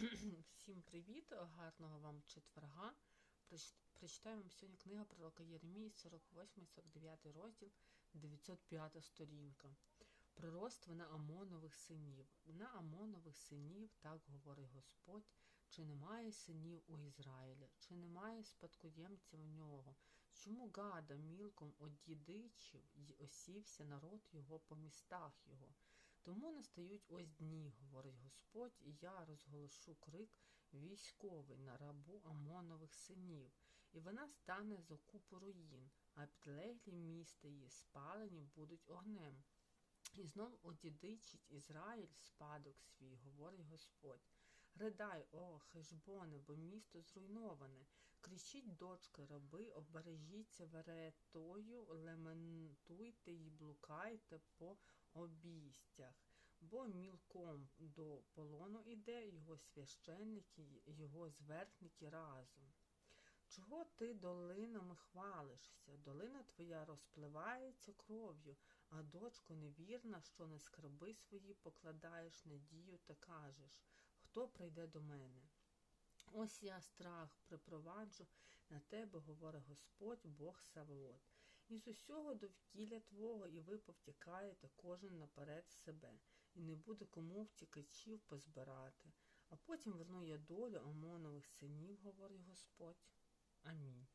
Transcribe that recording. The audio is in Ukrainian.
Всім привіт, гарного вам четверга. Вам сьогодні книга пророка Єремії, 48-49 розділ, 905 сторінка. Пророцтво на Амонових синів. На Амонових синів, так говорить Господь, чи немає синів у Ізраїля, чи немає спадкоємців в нього? Чому гада мілком одідичив й осівся народ його по містах його? Тому настають ось дні, говорить Господь, і я розголошу крик військовий на рабу Амонових синів, і вона стане з окупу руїн, а підлеглі міста її спалені будуть огнем. І знов одідичить Ізраїль спадок свій, говорить Господь. Ридай, о, хижбоне, бо місто зруйноване. Кричіть, дочки, раби, обережіться веретою, лементуйте й блукайте по обійстях. Бо мілком до полону іде його священники, його зверхники разом. Чого ти долинами хвалишся? Долина твоя розпливається кров'ю, а дочко невірна, що на скарби свої покладаєш надію та кажеш, хто прийде до мене? Ось я страх припроваджу на тебе, говорить Господь, Бог Саваот. Із усього довкілля твого, і ви повтікаєте кожен наперед себе, і не буде кому втікачів позбирати. А потім верну я долю Омонових синів, говорить Господь. Амінь.